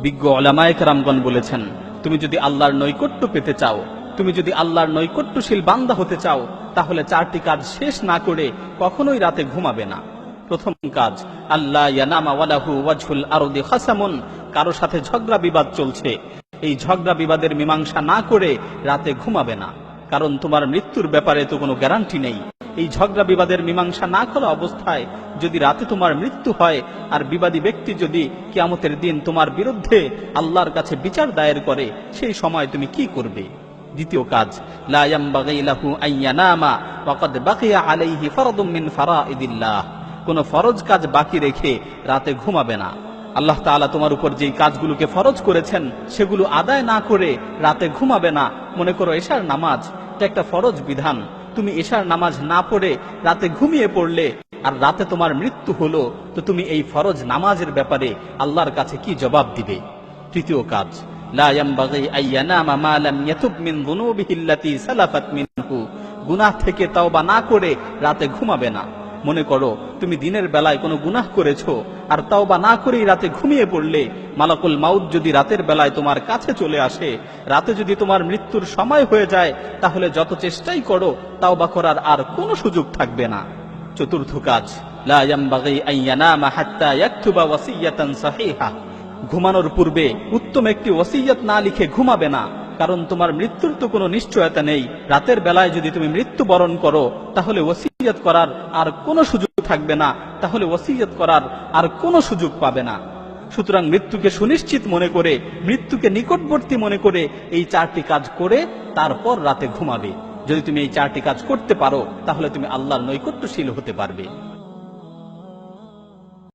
বিজ্ঞ ওলামায়ক রামগণ বলেছেন, তুমি যদি আল্লাহর নৈকট্য পেতে চাও, তুমি যদি আল্লাহর নৈকট্যশীল বান্দা হতে চাও, তাহলে চারটি কাজ শেষ না করে কখনোই রাতে ঘুমাবে না। প্রথম কাজ আল্লাহ ইয়ানামা খাসামুন, কারও সাথে ঝগড়া বিবাদ চলছে। এই ঝগড়া বিবাদের মীমাংসা না করে রাতে ঘুমাবে না। কারণ তোমার মৃত্যুর ব্যাপারে তো কোনো গ্যারান্টি নেই। এই ঝগড়া বিবাদের মীমাংসা না করা অবস্থায় যদি রাতে তোমার মৃত্যু হয়, আর বিবাদী ব্যক্তি যদি কিয়ামতের দিন তোমার বিরুদ্ধে আল্লাহর কাছে বিচার দায়ের করে, সেই সময় তুমি কি করবে? দ্বিতীয় কাজ কোনো ফরজ কাজ বাকি রেখে রাতে ঘুমাবে না। আল্লাহ তাআলা তোমার উপর যেই কাজগুলোকে ফরজ করেছেন, সেগুলো আদায় না করে রাতে ঘুমাবে না। মনে করো এশার নামাজ, এটা একটা ফরজ বিধান। তুমি এশার নামাজ না পড়ে রাতে ঘুমিয়ে পড়লে আর রাতে তোমার মৃত্যু হলো, তো তুমি এই ফরজ নামাজের ব্যাপারে আল্লাহর কাছে কি জবাব দিবে? তৃতীয় কাজ গুনাহ থেকে তাওবা না করে রাতে ঘুমাবে না। মনে করো, তুমি দিনের বেলায় কোনো গুনাহ করেছ, আর তাওবা না করেই রাতে ঘুমিয়ে পড়লে, মালাকুল মাউদ যদি রাতের বেলায় তোমার কাছে চলে আসে, রাতে যদি তোমার মৃত্যুর সময় হয়ে যায়, তাহলে যত চেষ্টাই করো, তাওবা করার আর কোনো সুযোগ থাকবে না। চতুর্থ কাজ। ঘুমানোর পূর্বে উত্তম একটি ওসিয়ত না লিখে ঘুমাবে না, কারণ তোমার মৃত্যুর তো কোনো নিশ্চয়তা নেই। রাতের বেলায় যদি তুমি মৃত্যু বরণ করো, তাহলে ওসিয়ত করার আর কোনো সুযোগ থাকবে না, তাহলে ওসিয়ত করার আর কোনো সুযোগ পাবে না। সুতরাং মৃত্যুকে সুনিশ্চিত মনে করে, মৃত্যুকে নিকটবর্তী মনে করে এই চারটি কাজ করে, তারপর রাতে ঘুমাবে। যদি তুমি এই চারটি কাজ করতে পারো তাহলে তুমি আল্লাহর নৈকট্যশীল হতে পারবে।